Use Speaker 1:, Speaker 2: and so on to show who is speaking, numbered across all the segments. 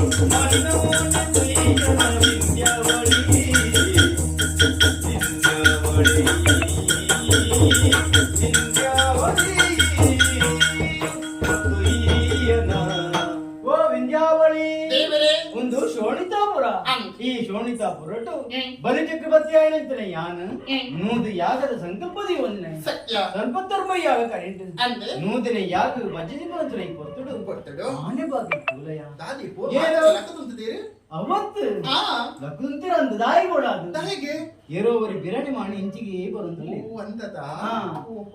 Speaker 1: Thank
Speaker 2: you.
Speaker 1: ಈ ಶೋಣಿತಾಪುರ
Speaker 2: ಹ್ಮ್.
Speaker 1: ಬಲಿ ಚಕ್ರವರ್ತಿ ಆಯ್ನಂತನೆ ಯಾನ
Speaker 2: ಹ್ಮ್.
Speaker 1: ನೂದು ಯಾಗದ ಸಂಕಲ್ಪದಿ ಒಂದೇ
Speaker 2: ಸತ್ಯ
Speaker 1: ಸಂಪತ್ತರ್ಮ ಯಾಗ ಕರೆಂಟ್
Speaker 2: ಅಂದ್ರೆ
Speaker 1: ನೂದಿನ ಯಾಗ ಭಜನೆ ಬಂದ್ರೆ ಕೊತ್ತಡು
Speaker 2: ಕೊಟ್ಟಡು
Speaker 1: ಆನೆ ಬಾಗಿ ಕೂಲಯ
Speaker 2: ದಾದಿ
Speaker 1: ಏನು?
Speaker 2: ಲಕ್ಕದುಂತಿದ್ದೀರಿ
Speaker 1: ಅವತ್ತು
Speaker 2: ಆ
Speaker 1: ಲಗುಂತಿರ ಅಂದ ದಾಯಿ ಕೂಡ ಅದು
Speaker 2: ಹೇಗೆ
Speaker 1: ಏರೋವರಿ ಬಿರಣಿ ಮಾಡಿ ಇಂಚಿಗೆ ಬರುತ್ತಲ್ಲಿ
Speaker 2: ಓ ಅಂತದ
Speaker 1: ಆ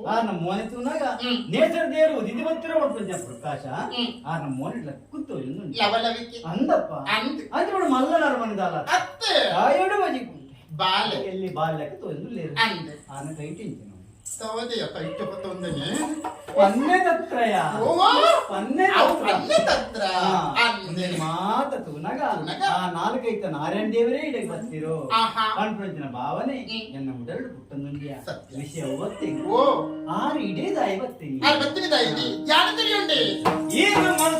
Speaker 1: ಆ ನಮ್ಮ ಮೋನೆ ತೂನಾಗ
Speaker 2: ಹ್ಮ್.
Speaker 1: ನೇಸರ ದೇವರು ದಿದಿ ಬತ್ತಿರ ಮಾಡ್ಕೊಂಡ ಪ್ರಕಾಶ
Speaker 2: ಹ್ಮ್.
Speaker 1: ಆ ನಮ್ಮ ಮೋನೆ ಲಕ್ಕುತ್ತು ಎಂದು
Speaker 2: ಲವಲವಿಕೆ
Speaker 1: ಅಂದಪ್ಪ
Speaker 2: ಅಂದ್
Speaker 1: ಅದು ಬಿಡು ಮಲ್ಲನರ ಮನಿದಾಲ
Speaker 2: ಅತ್ತೆ
Speaker 1: ಕಾಯೋಡು ಬಜಿ
Speaker 2: ಬಾಲೆ.
Speaker 1: ಎಲ್ಲಿ ಬಾಲ್ಯಕ್ಕೆ ತೋಂದು ಲೇರು.
Speaker 2: ಅಂದ್
Speaker 1: ಆನ ಕೈ ತಿಂತೀನಿ
Speaker 2: ಸವದೆಯ ಕೈ ಚೊಪ್ಪತ್ತೊಂದನೆ
Speaker 1: ಪನ್ನೆ ತತ್ರಯ
Speaker 2: ಓ
Speaker 1: ಪನ್ನೆ
Speaker 2: ಅವು
Speaker 1: ತತ್ರ. ಆ,
Speaker 2: ಅಂದೆ
Speaker 1: ಮಾತ ತೂನಗ.
Speaker 2: ತೂನಗ.
Speaker 1: ಆ ನಾಲ್ಕೈತ ನಾರಾಯಣ ದೇವರೇ ಇಡಕ್ಕೆ ಬರ್ತಿರೋ.
Speaker 2: ಆಹಾ.
Speaker 1: ಕಾನ್ಫರೆನ್ಸಿನ ಭಾವನೆ. ಎನ್ನ ಮುಡಲ್ಡು ಪುಟ್ಟಂದುಂಡಿಯ ವಿಷಯ ಒತ್ತಿಂಗ್
Speaker 2: ಓ.
Speaker 1: ಆರು ಇಡೇದಾಯಿ ಬತ್ತೀನಿ
Speaker 2: ಆ ಬತ್ತಿನ ತಾಯಿ ಯಾರು ತಿಳಿಯುಂಡೆ?
Speaker 1: ಏನು ಯಾಗೋಡು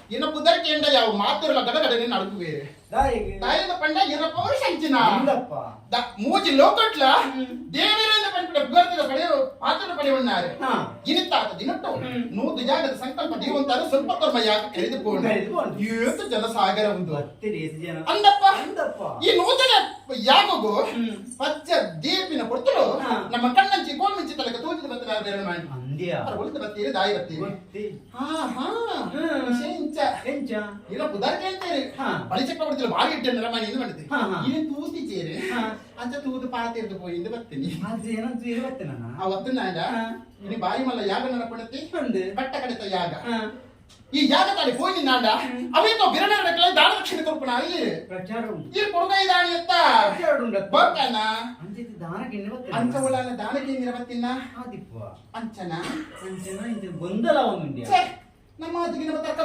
Speaker 2: ಇನ್ನು ಪುದರ್ಕೆಂಡ ಯಾವ ಮಾತಿರಲ ಗಡಗಡನೆ ನಡುಕುವೇರೆ ತಾಯಿದ ಪಂಡ ಇರ ಸಂಚಿನ ಮೂಜಿ ಲೋಕಟ್ಲ ದೇವರಿಂದ ಪಂಡ ಪುಗರ್ತಿದ ಪಡೆ ಪಾತ್ರ ಪಡೆ ಉಣ್ಣಾರೆ. ಇನಿತ್ತಾತ ದಿನಟ್ಟು. ನೂದು ಜಾಗದ ಸಂಕಲ್ಪ ದೇವಂತಾರು ಸ್ವಲ್ಪ ಕರ್ಮ ಯಾಕೆ ಕರೆದುಕೊಂಡು. ಏತು ಜನಸಾಗರ ಒಂದು ಅಂದಪ್ಪ. ಈ ನೂತನ ಯಾಗೋ ಪಚ್ಚ ದೀಪಿನ ಕೊಡ್ತಳು
Speaker 1: ಹಾ.
Speaker 2: ನಮ್ಮ ಕಣ್ಣಂಚಿ ಕೋಲ್ಮಿಂಚಿ ತಲಕ ತೂಚಿದ ಬತ್ತ ಬೇರೆ ಮಾಡಿ. ಬರ್ತೀರಿ ದಾಯಿ ಬರ್ತೀರಿ. ಹಾ ಹಾ. ಇಂಚ ಇಲ್ಲ ಪುದಾರ್ಕೆ ಅಂತೀರಿ
Speaker 1: ಹಾ.
Speaker 2: ಬಳಿ ಚಕ್ರವರ್ತಿ ಬಾರಿ ಇಟ್ಟೆ ರಮಾಣಿ ಇದು ಮಾಡಿದ್ರಿ
Speaker 1: ಹಾ, ಹಾ.
Speaker 2: ಇನ್ನು ತೂಸಿ ಚೇರಿ
Speaker 1: ಹಾ.
Speaker 2: ಅಂತ ತೂದು ಪಾತ ಇರ್ದು ಹೋಗಿ ಇಂದು ಬರ್ತೀನಿ
Speaker 1: ಏನಂತ ಇರುವತ್ತೆ ನಾನು
Speaker 2: ಅವತ್ತು ನಾಡ
Speaker 1: ಹಾ.
Speaker 2: ಇನ್ನು ಬಾಯಿ ಮಲ್ಲ ಯಾಗ ನಡಪಡತಿ
Speaker 1: ಒಂದು
Speaker 2: ಕಟ್ಟ ಕಡಿತ ಯಾಗ ಈ ಯಾಗ ತಾಡಿ ಹೋಗಿ ನಾಡ ಅವೇಕೋ ಬಿರಣ ನಡಕಲ ದಾನ ದಕ್ಷಿಣ ಕೊರ್ಪಣ ಅಲ್ಲಿ
Speaker 1: ಪ್ರಚಾರ ಉಂಟು
Speaker 2: ಈ ಕೊಡುಗೈ ದಾಣಿ ಎತ್ತ
Speaker 1: ಪ್ರಚಾರ ಉಂಟು
Speaker 2: ಬರ್ತಾನ
Speaker 1: ಅಂಚಿತ ದಾನಕ್ಕೆ ಎನ್ನುವತ್ತೆ
Speaker 2: ಅಂಚ ಒಳನ ದಾನಕ್ಕೆ ನಿರವತ್ತಿನ
Speaker 1: ಆದಿಪ್ಪ
Speaker 2: ಅಂಚನ
Speaker 1: ಅಂಚನ ಇದು ಗೊಂದಲ ಒಂದು
Speaker 2: ಛೆ, ನಮ್ಮ ಮಾತಿಗೆ ನಮ್ಮ ತರ್ಕ.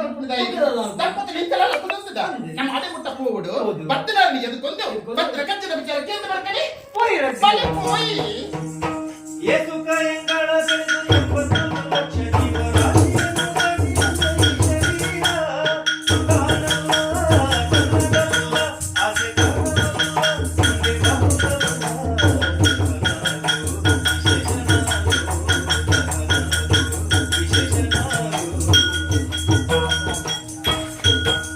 Speaker 2: ದಂಪತಿ ನಿಂತಲ್ಲ ಕುದಿಸ್ತದ ನಮ್ಮ ಅದೇ ಮುಟ್ಟ ಹೋಗುಡು
Speaker 1: ಹೌದು.
Speaker 2: ಬತ್ತನಾರಿ ಅದು ಕೊಂದು. ಬತ್ತಿನ ಕಚ್ಚಿದ ವಿಚಾರ ಕೇಂದ್ರ ಬರ್ಕಡಿ
Speaker 1: போய்